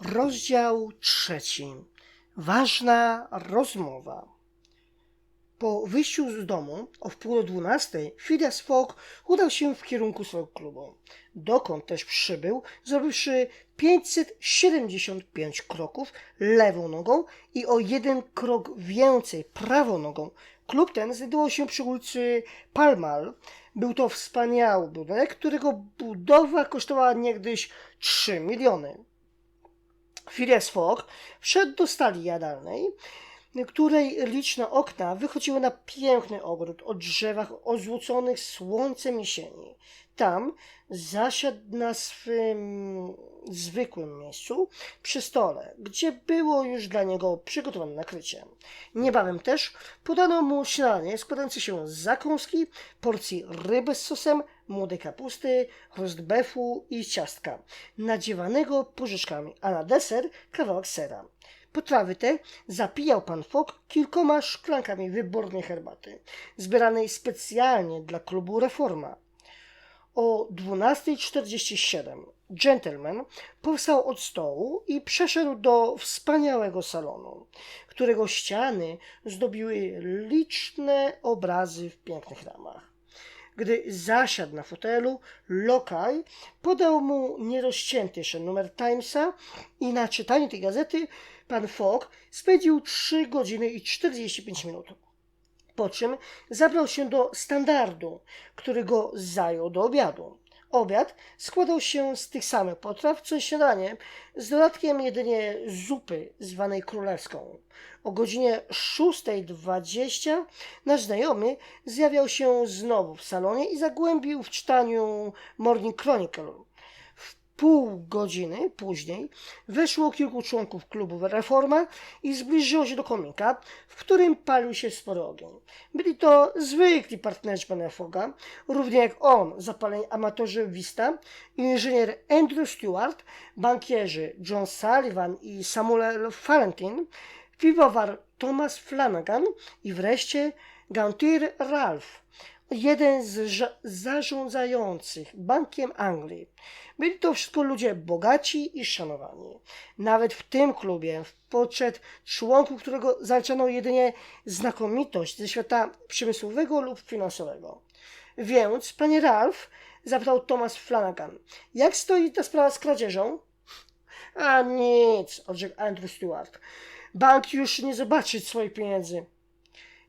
Rozdział trzeci. Ważna rozmowa. Po wyjściu z domu o wpół do dwunastej Phileas Fogg udał się w kierunku swojego klubu, dokąd też przybył, zrobiwszy 575 kroków lewą nogą i o jeden krok więcej prawą nogą. Klub ten znajdował się przy ulicy Palmal. Był to wspaniały budynek, którego budowa kosztowała niegdyś 3 miliony. Phileas Fogg wszedł do stali jadalnej, której liczne okna wychodziły na piękny ogród o drzewach ozłoconych słońcem jesieni. Tam zasiadł na swym zwykłym miejscu przy stole, gdzie było już dla niego przygotowane nakrycie. Niebawem też podano mu śniadanie składające się z zakąski, porcji ryby z sosem, młodej kapusty, rostbefu i ciastka, nadziewanego porzeczkami, a na deser kawałek sera. Potrawy te zapijał pan Fogg kilkoma szklankami wybornej herbaty, zbieranej specjalnie dla klubu Reforma. O 12.47 gentleman powstał od stołu i przeszedł do wspaniałego salonu, którego ściany zdobiły liczne obrazy w pięknych ramach. Gdy zasiadł na fotelu, lokaj podał mu nierozcięty jeszcze numer Timesa i na czytanie tej gazety pan Fogg spędził 3 godziny i 45 minut. Po czym zabrał się do standardu, który go zajął do obiadu. Obiad składał się z tych samych potraw, co śniadanie, z dodatkiem jedynie zupy zwanej królewską. O godzinie 6.20 nasz znajomy zjawiał się znowu w salonie i zagłębił w czytaniu Morning Chronicle. Pół godziny później weszło kilku członków klubu Reforma i zbliżyło się do komika, w którym palił się spory ogień. Byli to zwykli partnerzy pana Foga, równie jak on, zapaleni amatorzy Vista, inżynier Andrew Stewart, bankierzy John Sullivan i Samuel Valentin, piwowar Thomas Flanagan i wreszcie Gauntier Ralph, jeden z zarządzających Bankiem Anglii. Byli to wszystko ludzie bogaci i szanowani. Nawet w tym klubie, poczet członków którego zaliczano jedynie znakomitość ze świata przemysłowego lub finansowego. Więc, panie Ralph, zapytał Thomas Flanagan, jak stoi ta sprawa z kradzieżą? A nic, odrzekł Andrew Stewart. Bank już nie zobaczy swoich pieniędzy.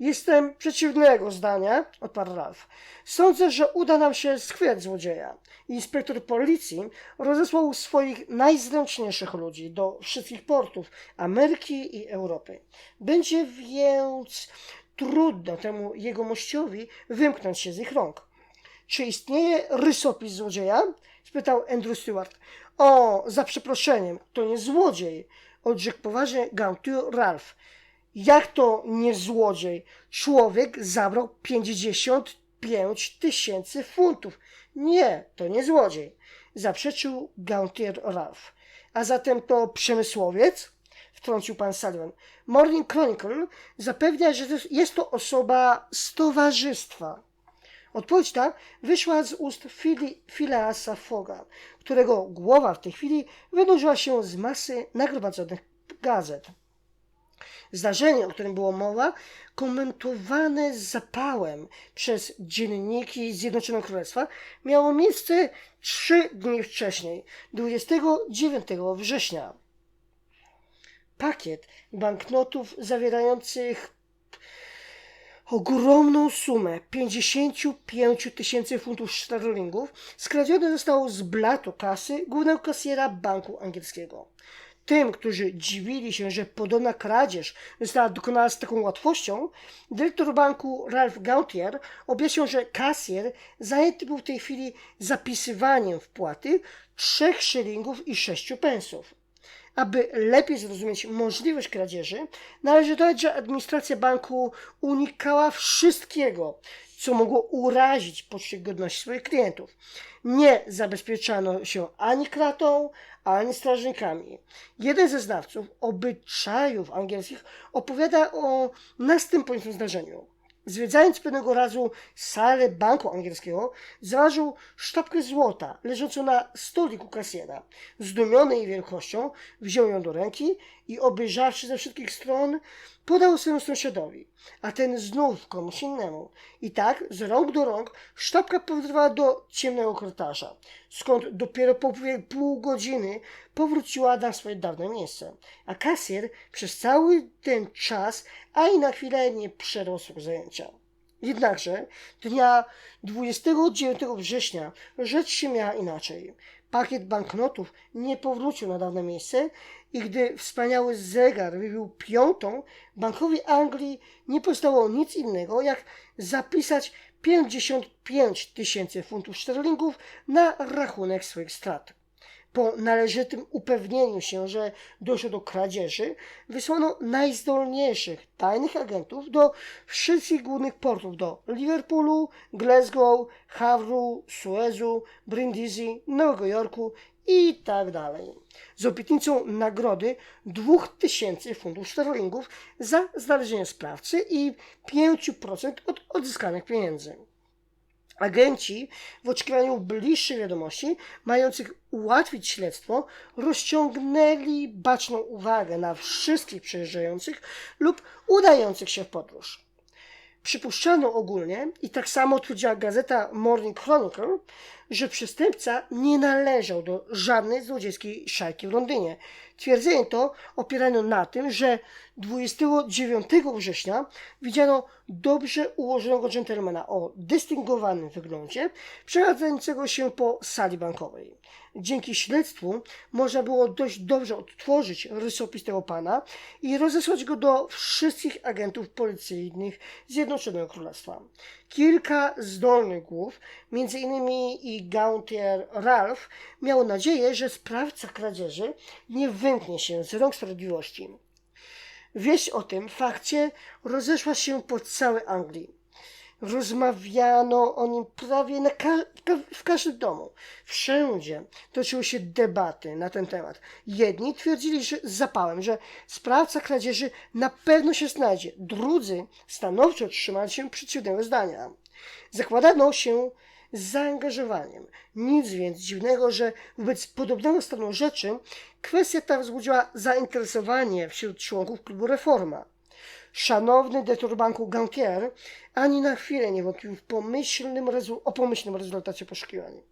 Jestem przeciwnego zdania, odparł Ralph. Sądzę, że uda nam się schwytać złodzieja. Inspektor policji rozesłał swoich najzręczniejszych ludzi do wszystkich portów Ameryki i Europy. Będzie więc trudno temu jegomościowi wymknąć się z ich rąk. Czy istnieje rysopis złodzieja? spytał Andrew Stewart. O, za przeproszeniem, to nie złodziej, odrzekł poważnie Gauntur Ralph. Jak to nie złodziej? Człowiek zabrał 55 tysięcy funtów. Nie, to nie złodziej, zaprzeczył Gauntier Ralph. A zatem to przemysłowiec? Wtrącił pan Sullivan. Morning Chronicle zapewnia, że jest to osoba z towarzystwa. Odpowiedź ta wyszła z ust Fili, Phileasa Foga, którego głowa w tej chwili wynurzyła się z masy nagromadzonych gazet. Zdarzenie, o którym było mowa, komentowane z zapałem przez dzienniki Zjednoczonego Królestwa, miało miejsce trzy dni wcześniej, 29 września. Pakiet banknotów zawierających ogromną sumę 55 tysięcy funtów sterlingów skradziony został z blatu kasy głównego kasjera banku angielskiego. Tym, którzy dziwili się, że podobna kradzież została dokonana z taką łatwością, dyrektor banku Ralph Gautier objaśnił, że kasjer zajęty był w tej chwili zapisywaniem wpłaty 3 szylingów i 6 pensów. Aby lepiej zrozumieć możliwość kradzieży, należy dodać, że administracja banku unikała wszystkiego, co mogło urazić poczucie godności swoich klientów. Nie zabezpieczano się ani kratą, ani strażnikami. Jeden ze znawców obyczajów angielskich opowiada o następującym zdarzeniu. Zwiedzając pewnego razu salę banku angielskiego, zauważył sztabkę złota leżącą na stoliku kasjera. Zdumiony jej wielkością, wziął ją do ręki i obejrzawszy ze wszystkich stron, podał swojemu sąsiadowi, a ten znów komuś innemu. I tak, z rąk do rąk, sztabka powrotowała do ciemnego korytarza, skąd dopiero po pół godziny powróciła na swoje dawne miejsce. A kasjer przez cały ten czas ani na chwilę nie przerwał swego zajęcia. Jednakże dnia 29 września rzecz się miała inaczej. Pakiet banknotów nie powrócił na dawne miejsce i gdy wspaniały zegar wybił piątą, bankowi Anglii nie pozostało nic innego, jak zapisać 55 tysięcy funtów sterlingów na rachunek swoich strat. Po należytym upewnieniu się, że doszło do kradzieży, wysłano najzdolniejszych tajnych agentów do wszystkich głównych portów do Liverpoolu, Glasgow, Havru, Suezu, Brindisi, Nowego Jorku i tak dalej. Z obietnicą nagrody 2000 funtów sterlingów za znalezienie sprawcy i 5% od odzyskanych pieniędzy. Agenci w oczekiwaniu bliższych wiadomości, mających ułatwić śledztwo, rozciągnęli baczną uwagę na wszystkich przejeżdżających lub udających się w podróż. Przypuszczano ogólnie, i tak samo twierdziła gazeta Morning Chronicle, że przestępca nie należał do żadnej złodziejskiej szajki w Londynie. Twierdzenie to opierano na tym, że 29 września widziano dobrze ułożonego dżentelmena o dystyngowanym wyglądzie, przechadzającego się po sali bankowej. Dzięki śledztwu można było dość dobrze odtworzyć rysopis tego pana i rozesłać go do wszystkich agentów policyjnych Zjednoczonego Królestwa. Kilka zdolnych głów, innymi i Gauntier Ralph, miało nadzieję, że sprawca kradzieży nie wymknie się z rąk sprawiedliwości. Wieść o tym fakcie rozeszła się po całej Anglii. Rozmawiano o nim prawie na ka- w każdym domu. Wszędzie toczyły się debaty na ten temat. Jedni twierdzili że z zapałem, że sprawca kradzieży na pewno się znajdzie. Drudzy stanowczo trzymali się przeciwnego zdania. Zakładano się z zaangażowaniem. Nic więc dziwnego, że wobec podobnego stanu rzeczy kwestia ta wzbudziła zainteresowanie wśród członków klubu Reforma. Szanowny dyrektor banku Gantier ani na chwilę nie wątpił w pomyślnym o pomyślnym rezultacie poszukiwań.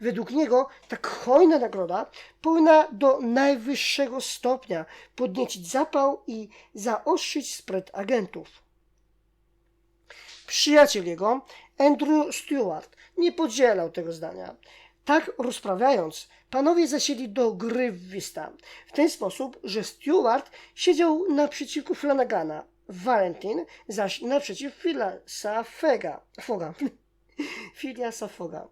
Według niego tak hojna nagroda powinna do najwyższego stopnia podniecić zapał i zaostrzyć spryt agentów. Przyjaciel jego, Andrew Stewart, nie podzielał tego zdania. Tak rozprawiając, panowie zasiedli do gry w Wista. W ten sposób, że Stewart siedział naprzeciwko Flanagana, Valentin zaś naprzeciw Philasa Fega, Foga. Philasa Foga.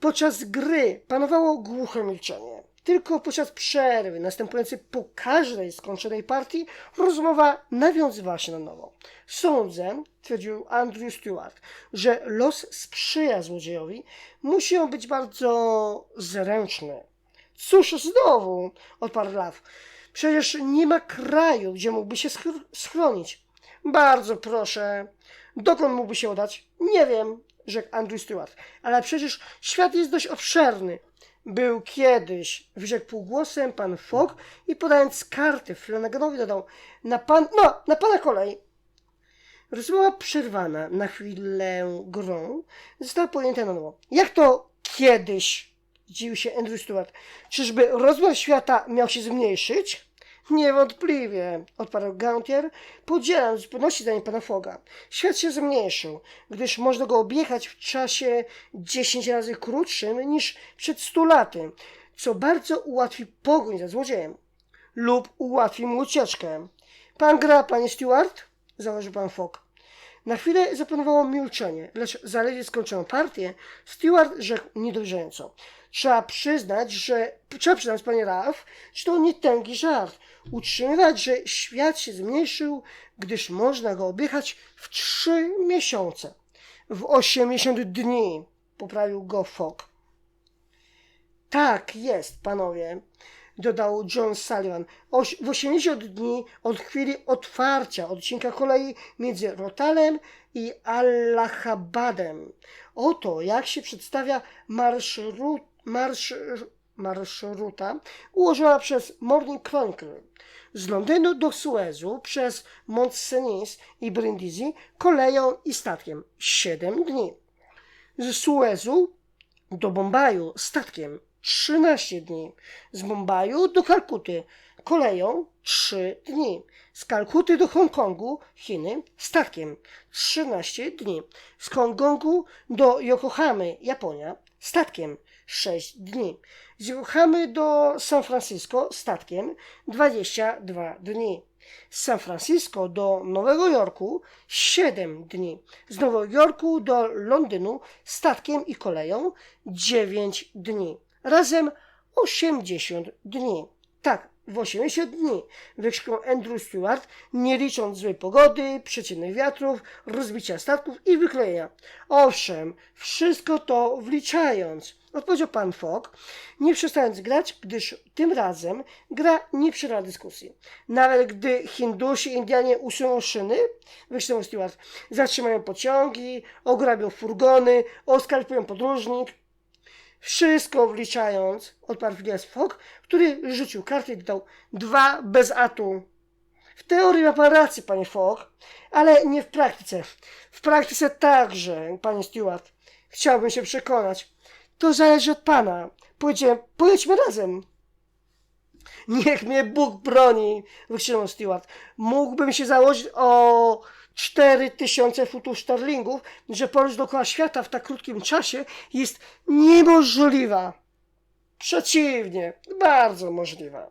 Podczas gry panowało głuche milczenie. Tylko podczas przerwy, następującej po każdej skończonej partii, rozmowa nawiązywała się na nowo. Sądzę, twierdził Andrew Stewart, że los sprzyja złodziejowi, musi on być bardzo zręczny. Cóż znowu, odparł Law. Przecież nie ma kraju, gdzie mógłby się schr- schronić. Bardzo proszę. Dokąd mógłby się udać? Nie wiem, rzekł Andrew Stewart. Ale przecież świat jest dość obszerny. Był kiedyś, wyrzekł półgłosem pan Fogg i podając karty Flanaganowi dodał, na pan, no, na pana kolej. Rozmowa przerwana na chwilę grą została pojęta na nowo. Jak to kiedyś? Zdziwił się Andrew Stewart. Czyżby rozmiar świata miał się zmniejszyć? Niewątpliwie, odparł Gauntier, podzielam z pewnością zdanie pana Foga. Świat się zmniejszył, gdyż można go objechać w czasie 10 razy krótszym niż przed 100 laty, co bardzo ułatwi pogoń za złodziejem lub ułatwi mu ucieczkę. Pan gra, panie Stewart? Założył pan Fogg. Na chwilę zapanowało milczenie, lecz zaledwie skończono partię, Stewart rzekł niedowierzająco. Trzeba przyznać, że, trzeba przyznać, panie Ralph, że to nie tęgi żart. Utrzymywać, że świat się zmniejszył, gdyż można go objechać w trzy miesiące. W osiemdziesiąt dni, poprawił go Fogg. Tak jest, panowie. dodał John Sullivan. Oś- w 80 dni od chwili otwarcia odcinka kolei między Rotalem i Allahabadem. Oto jak się przedstawia marszrut, marsz, marszruta ułożona przez Morning Chronicle. Z Londynu do Suezu przez Mont Cenis i Brindisi koleją i statkiem 7 dni. Z Suezu do Bombaju statkiem 13 dni. Z Bombaju do Kalkuty koleją 3 dni. Z Kalkuty do Hongkongu, Chiny, statkiem 13 dni. Z Hongkongu do Yokohamy, Japonia, statkiem 6 dni. Z Yokohamy do San Francisco statkiem 22 dni. Z San Francisco do Nowego Jorku 7 dni. Z Nowego Jorku do Londynu statkiem i koleją 9 dni. Razem 80 dni. Tak, w 80 dni wykrzyknął Andrew Stewart, nie licząc złej pogody, przeciwnych wiatrów, rozbicia statków i wyklejenia. Owszem, wszystko to wliczając, odpowiedział pan Fogg, nie przestając grać, gdyż tym razem gra nie przera dyskusji. Nawet gdy Hindusi i Indianie usuną szyny, wykrzyknął Stewart, zatrzymają pociągi, ograbią furgony, oskarpują podróżnik, wszystko wliczając, odparł Phileas Fogg, który rzucił karty i dodał dwa bez atu. W teorii ma pan rację, panie Fogg, ale nie w praktyce. W praktyce także, panie Stewart. Chciałbym się przekonać. To zależy od pana. Pojedziemy, pojedźmy razem. Niech mnie Bóg broni, wykrzyknął Stewart. Mógłbym się założyć o cztery tysiące futów sztarlingów, że podróż dookoła świata w tak krótkim czasie jest niemożliwa. Przeciwnie, bardzo możliwa.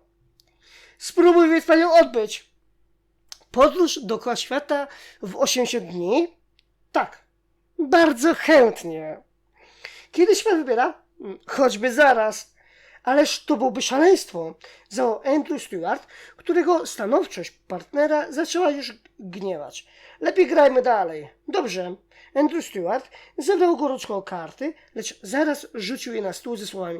Spróbuj więc panią odbyć. Podróż dookoła świata w 80 dni? Tak, bardzo chętnie. Kiedyś pan wybiera? Choćby zaraz. Ależ to byłoby szaleństwo, zawołał Andrew Stewart, którego stanowczość partnera zaczęła już gniewać. Lepiej grajmy dalej. Dobrze. Andrew Stewart zebrał gorączką karty, lecz zaraz rzucił je na stół ze słowami.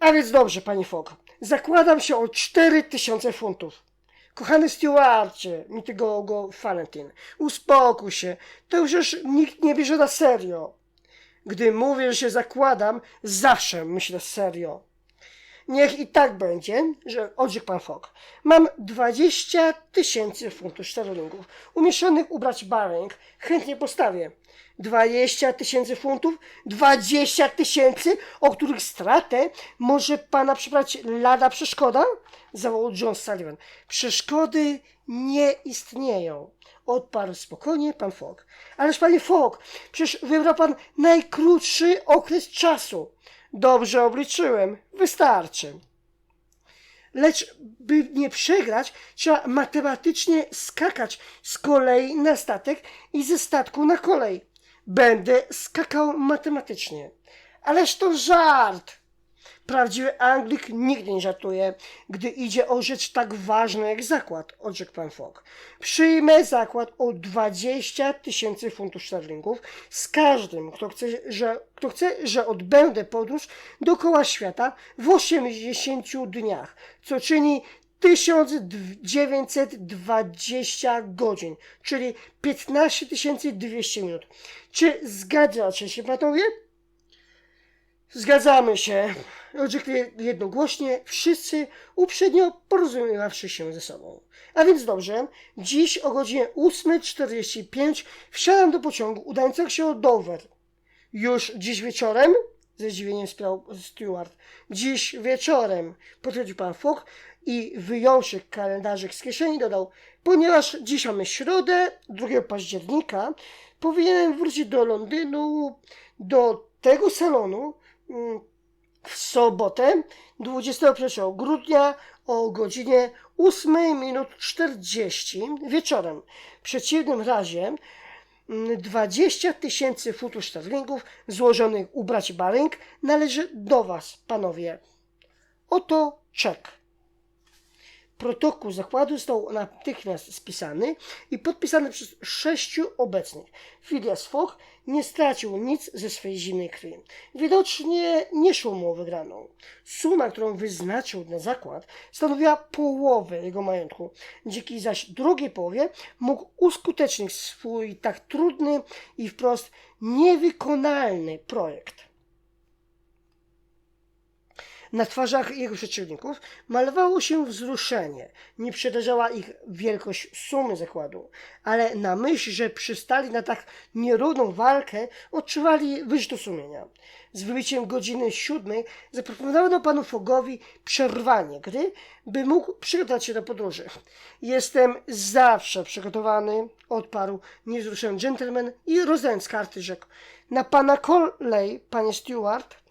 A więc dobrze, panie Fogg. Zakładam się o cztery tysiące funtów. Kochany Stewarcie, mi tego go Valentin, uspokój się. To już, już nikt nie bierze na serio. Gdy mówię, że się zakładam, zawsze myślę serio. Niech i tak będzie, że odrzekł pan Fogg. Mam 20 tysięcy funtów sterlingów umieszczonych u braci Baring. Chętnie postawię. 20 tysięcy funtów? 20 tysięcy, o których stratę może pana przybrać lada przeszkoda? Zawołał John Sullivan. Przeszkody nie istnieją. Odparł spokojnie pan Fogg. Ależ panie Fogg, przecież wybrał pan najkrótszy okres czasu. Dobrze obliczyłem. Wystarczy. Lecz by nie przegrać, trzeba matematycznie skakać z kolei na statek i ze statku na kolej. Będę skakał matematycznie. Ależ to żart! Prawdziwy Anglik nigdy nie żartuje, gdy idzie o rzecz tak ważną jak zakład, odrzekł pan Fogg. Przyjmę zakład o 20 tysięcy funtów sterlingów z każdym, kto chce, że, kto chce, że odbędę podróż dookoła świata w 80 dniach, co czyni 1920 godzin, czyli 15 200 minut. Czy zgadzacie się panowie? Zgadzamy się, orzekli jednogłośnie wszyscy uprzednio porozumiewawszy się ze sobą. A więc dobrze, dziś o godzinie 8.45 wsiadam do pociągu udającego się o Dover. Już dziś wieczorem? Ze zdziwieniem spytał Stewart. Dziś wieczorem, potwierdził pan Fogg i wyjąwszy kalendarzyk z kieszeni dodał, ponieważ dziś mamy środę, 2 października, powinienem wrócić do Londynu, do tego salonu, mm, w sobotę 21 grudnia o godzinie 8 minut 40 wieczorem. W przeciwnym razie mm, 20 tysięcy funtów sterlingów złożonych u braci Baring należy do Was, panowie. Oto czek. Protokół zakładu został natychmiast spisany i podpisany przez sześciu obecnych. Phileas Fogg nie stracił nic ze swojej zimnej krwi. Widocznie nie szło mu o wygraną. Suma, którą wyznaczył na zakład, stanowiła połowę jego majątku. Dzięki zaś drugiej połowie mógł uskutecznić swój tak trudny i wprost niewykonalny projekt. Na twarzach jego przeciwników malowało się wzruszenie. Nie przerażała ich wielkość sumy zakładu, ale na myśl, że przystali na tak nierówną walkę, odczuwali wyrzut sumienia. Z wybiciem godziny siódmej zaproponowano panu Fogowi przerwanie gry, by mógł przygotować się do podróży. Jestem zawsze przygotowany, odparł niewzruszony gentleman i rozdając karty rzekł. Na pana kolej, panie Stewart,